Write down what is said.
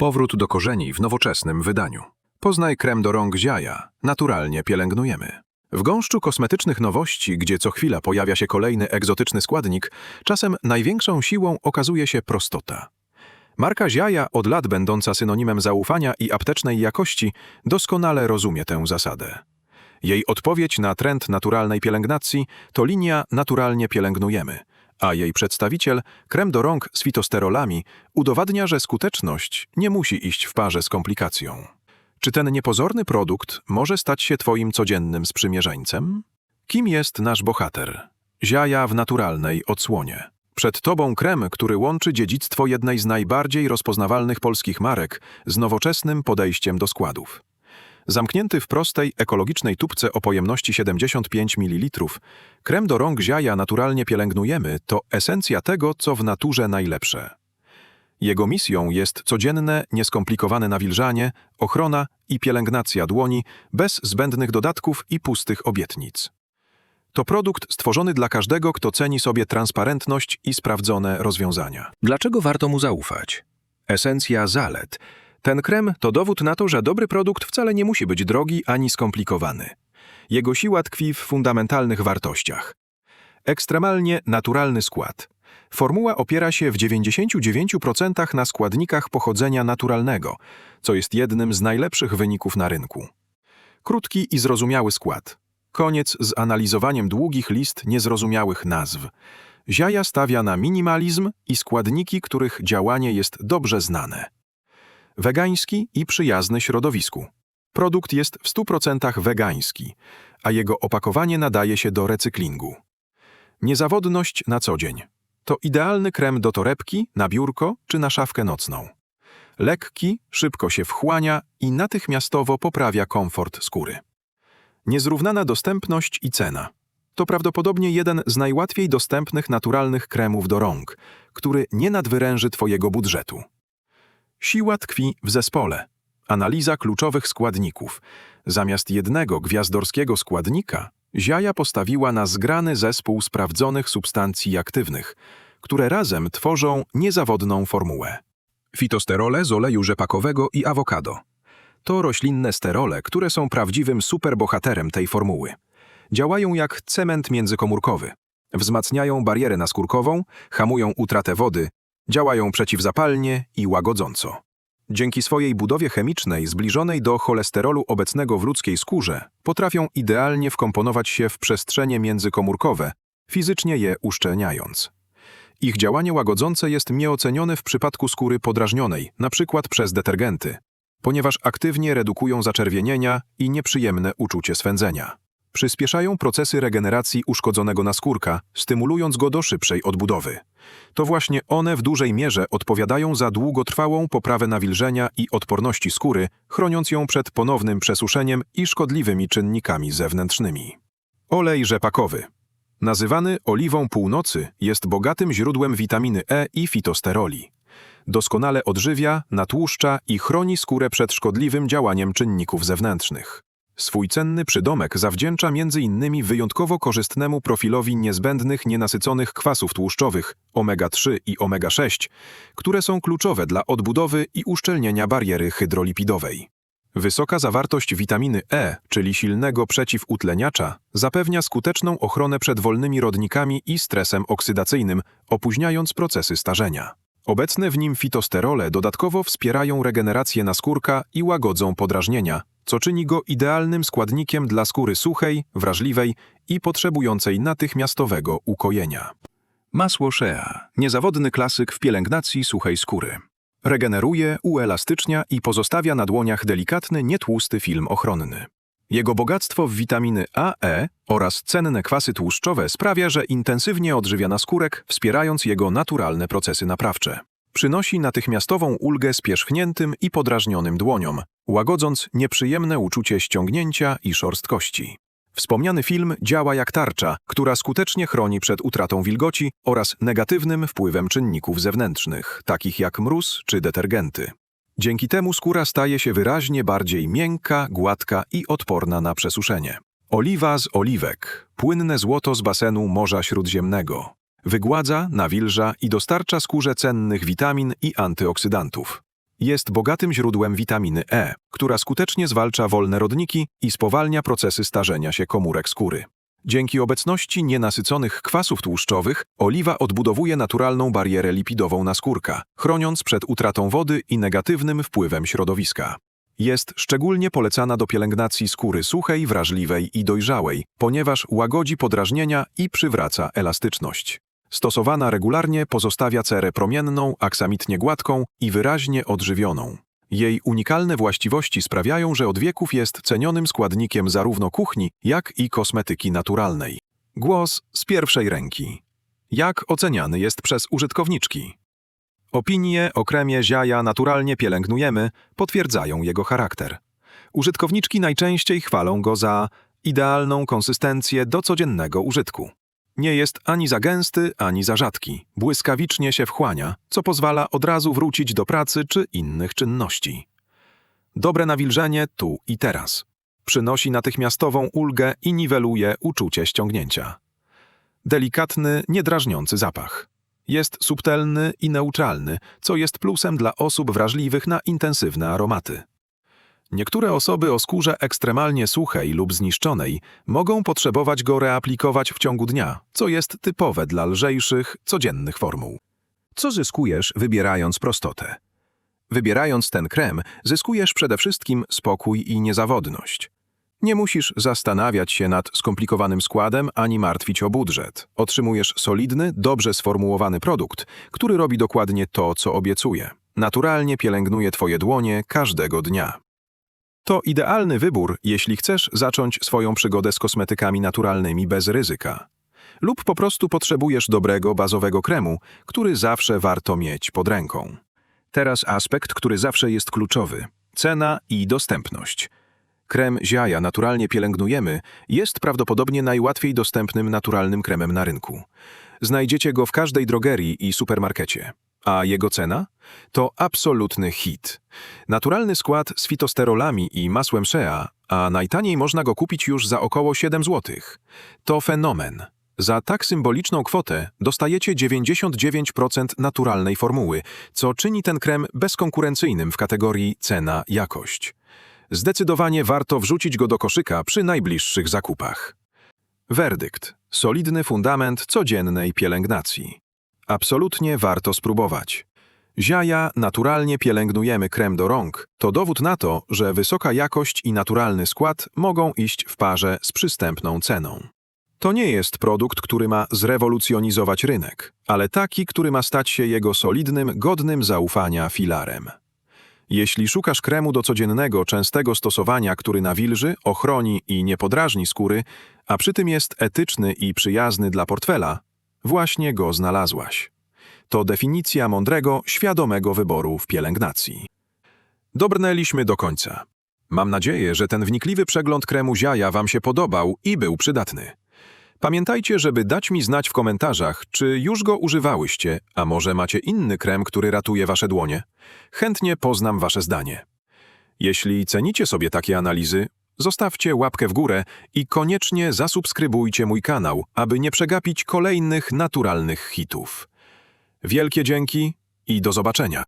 Powrót do korzeni w nowoczesnym wydaniu. Poznaj krem do rąk Ziaja. Naturalnie pielęgnujemy. W gąszczu kosmetycznych nowości, gdzie co chwila pojawia się kolejny egzotyczny składnik, czasem największą siłą okazuje się prostota. Marka Ziaja, od lat będąca synonimem zaufania i aptecznej jakości, doskonale rozumie tę zasadę. Jej odpowiedź na trend naturalnej pielęgnacji to linia Naturalnie pielęgnujemy, a jej przedstawiciel, krem do rąk z fitosterolami, udowadnia, że skuteczność nie musi iść w parze z komplikacją. Czy ten niepozorny produkt może stać się Twoim codziennym sprzymierzeńcem? Kim jest nasz bohater? Ziaja w naturalnej odsłonie. Przed Tobą krem, który łączy dziedzictwo jednej z najbardziej rozpoznawalnych polskich marek z nowoczesnym podejściem do składów. Zamknięty w prostej, ekologicznej tubce o pojemności 75 ml, krem do rąk Ziaja naturalnie pielęgnujemy to esencja tego, co w naturze najlepsze. Jego misją jest codzienne, nieskomplikowane nawilżanie, ochrona i pielęgnacja dłoni bez zbędnych dodatków i pustych obietnic. To produkt stworzony dla każdego, kto ceni sobie transparentność i sprawdzone rozwiązania. Dlaczego warto mu zaufać? Esencja zalet. Ten krem to dowód na to, że dobry produkt wcale nie musi być drogi ani skomplikowany. Jego siła tkwi w fundamentalnych wartościach. Ekstremalnie naturalny skład. Formuła opiera się w 99% na składnikach pochodzenia naturalnego, co jest jednym z najlepszych wyników na rynku. Krótki i zrozumiały skład. Koniec z analizowaniem długich list niezrozumiałych nazw. Ziaja stawia na minimalizm i składniki, których działanie jest dobrze znane. Wegański i przyjazny środowisku. Produkt jest w 100% wegański, a jego opakowanie nadaje się do recyklingu. Niezawodność na co dzień. To idealny krem do torebki, na biurko czy na szafkę nocną. Lekki, szybko się wchłania i natychmiastowo poprawia komfort skóry. Niezrównana dostępność i cena. To prawdopodobnie jeden z najłatwiej dostępnych naturalnych kremów do rąk, który nie nadwyręży Twojego budżetu. Siła tkwi w zespole. Analiza kluczowych składników. Zamiast jednego gwiazdorskiego składnika, Ziaja postawiła na zgrany zespół sprawdzonych substancji aktywnych, które razem tworzą niezawodną formułę. Fitosterole z oleju rzepakowego i awokado. To roślinne sterole, które są prawdziwym superbohaterem tej formuły. Działają jak cement międzykomórkowy. Wzmacniają barierę naskórkową, hamują utratę wody, działają przeciwzapalnie i łagodząco. Dzięki swojej budowie chemicznej zbliżonej do cholesterolu obecnego w ludzkiej skórze, potrafią idealnie wkomponować się w przestrzenie międzykomórkowe, fizycznie je uszczelniając. Ich działanie łagodzące jest nieocenione w przypadku skóry podrażnionej, np. przez detergenty, ponieważ aktywnie redukują zaczerwienienia i nieprzyjemne uczucie swędzenia. Przyspieszają procesy regeneracji uszkodzonego naskórka, stymulując go do szybszej odbudowy. To właśnie one w dużej mierze odpowiadają za długotrwałą poprawę nawilżenia i odporności skóry, chroniąc ją przed ponownym przesuszeniem i szkodliwymi czynnikami zewnętrznymi. Olej rzepakowy. Nazywany oliwą północy, jest bogatym źródłem witaminy E i fitosteroli. Doskonale odżywia, natłuszcza i chroni skórę przed szkodliwym działaniem czynników zewnętrznych. Swój cenny przydomek zawdzięcza m.in. wyjątkowo korzystnemu profilowi niezbędnych nienasyconych kwasów tłuszczowych omega-3 i omega-6, które są kluczowe dla odbudowy i uszczelnienia bariery hydrolipidowej. Wysoka zawartość witaminy E, czyli silnego przeciwutleniacza, zapewnia skuteczną ochronę przed wolnymi rodnikami i stresem oksydacyjnym, opóźniając procesy starzenia. Obecne w nim fitosterole dodatkowo wspierają regenerację naskórka i łagodzą podrażnienia, co czyni go idealnym składnikiem dla skóry suchej, wrażliwej i potrzebującej natychmiastowego ukojenia. Masło Shea, niezawodny klasyk w pielęgnacji suchej skóry. Regeneruje, uelastycznia i pozostawia na dłoniach delikatny, nietłusty film ochronny. Jego bogactwo w witaminy A, E oraz cenne kwasy tłuszczowe sprawia, że intensywnie odżywia naskórek, wspierając jego naturalne procesy naprawcze. Przynosi natychmiastową ulgę spierzchniętym i podrażnionym dłoniom, łagodząc nieprzyjemne uczucie ściągnięcia i szorstkości. Wspomniany film działa jak tarcza, która skutecznie chroni przed utratą wilgoci oraz negatywnym wpływem czynników zewnętrznych, takich jak mróz czy detergenty. Dzięki temu skóra staje się wyraźnie bardziej miękka, gładka i odporna na przesuszenie. Oliwa z oliwek, płynne złoto z basenu Morza Śródziemnego. Wygładza, nawilża i dostarcza skórze cennych witamin i antyoksydantów. Jest bogatym źródłem witaminy E, która skutecznie zwalcza wolne rodniki i spowalnia procesy starzenia się komórek skóry. Dzięki obecności nienasyconych kwasów tłuszczowych, oliwa odbudowuje naturalną barierę lipidową naskórka, chroniąc przed utratą wody i negatywnym wpływem środowiska. Jest szczególnie polecana do pielęgnacji skóry suchej, wrażliwej i dojrzałej, ponieważ łagodzi podrażnienia i przywraca elastyczność. Stosowana regularnie pozostawia cerę promienną, aksamitnie gładką i wyraźnie odżywioną. Jej unikalne właściwości sprawiają, że od wieków jest cenionym składnikiem zarówno kuchni, jak i kosmetyki naturalnej. Głos z pierwszej ręki. Jak oceniany jest przez użytkowniczki? Opinie o kremie Ziaja naturalnie pielęgnujemy potwierdzają jego charakter. Użytkowniczki najczęściej chwalą go za idealną konsystencję do codziennego użytku. Nie jest ani za gęsty, ani za rzadki. Błyskawicznie się wchłania, co pozwala od razu wrócić do pracy czy innych czynności. Dobre nawilżenie tu i teraz. Przynosi natychmiastową ulgę i niweluje uczucie ściągnięcia. Delikatny, niedrażniący zapach. Jest subtelny i neutralny, co jest plusem dla osób wrażliwych na intensywne aromaty. Niektóre osoby o skórze ekstremalnie suchej lub zniszczonej mogą potrzebować go reaplikować w ciągu dnia, co jest typowe dla lżejszych, codziennych formuł. Co zyskujesz wybierając prostotę? Wybierając ten krem, zyskujesz przede wszystkim spokój i niezawodność. Nie musisz zastanawiać się nad skomplikowanym składem ani martwić o budżet. Otrzymujesz solidny, dobrze sformułowany produkt, który robi dokładnie to, co obiecuje. Naturalnie pielęgnuje Twoje dłonie każdego dnia. To idealny wybór, jeśli chcesz zacząć swoją przygodę z kosmetykami naturalnymi bez ryzyka. Lub po prostu potrzebujesz dobrego, bazowego kremu, który zawsze warto mieć pod ręką. Teraz aspekt, który zawsze jest kluczowy. Cena i dostępność. Krem Ziaja naturalnie pielęgnujemy jest prawdopodobnie najłatwiej dostępnym naturalnym kremem na rynku. Znajdziecie go w każdej drogerii i supermarkecie. A jego cena? To absolutny hit. Naturalny skład z fitosterolami i masłem shea, a najtaniej można go kupić już za około 7 zł. To fenomen. Za tak symboliczną kwotę dostajecie 99% naturalnej formuły, co czyni ten krem bezkonkurencyjnym w kategorii cena-jakość. Zdecydowanie warto wrzucić go do koszyka przy najbliższych zakupach. Werdykt. Solidny fundament codziennej pielęgnacji. Absolutnie warto spróbować. Ziaja naturalnie pielęgnujemy krem do rąk. To dowód na to, że wysoka jakość i naturalny skład mogą iść w parze z przystępną ceną. To nie jest produkt, który ma zrewolucjonizować rynek, ale taki, który ma stać się jego solidnym, godnym zaufania filarem. Jeśli szukasz kremu do codziennego, częstego stosowania, który nawilży, ochroni i nie podrażni skóry, a przy tym jest etyczny i przyjazny dla portfela, właśnie go znalazłaś. To definicja mądrego, świadomego wyboru w pielęgnacji. Dobrnęliśmy do końca. Mam nadzieję, że ten wnikliwy przegląd kremu Ziaja Wam się podobał i był przydatny. Pamiętajcie, żeby dać mi znać w komentarzach, czy już go używałyście, a może macie inny krem, który ratuje Wasze dłonie. Chętnie poznam Wasze zdanie. Jeśli cenicie sobie takie analizy, zostawcie łapkę w górę i koniecznie zasubskrybujcie mój kanał, aby nie przegapić kolejnych naturalnych hitów. Wielkie dzięki i do zobaczenia.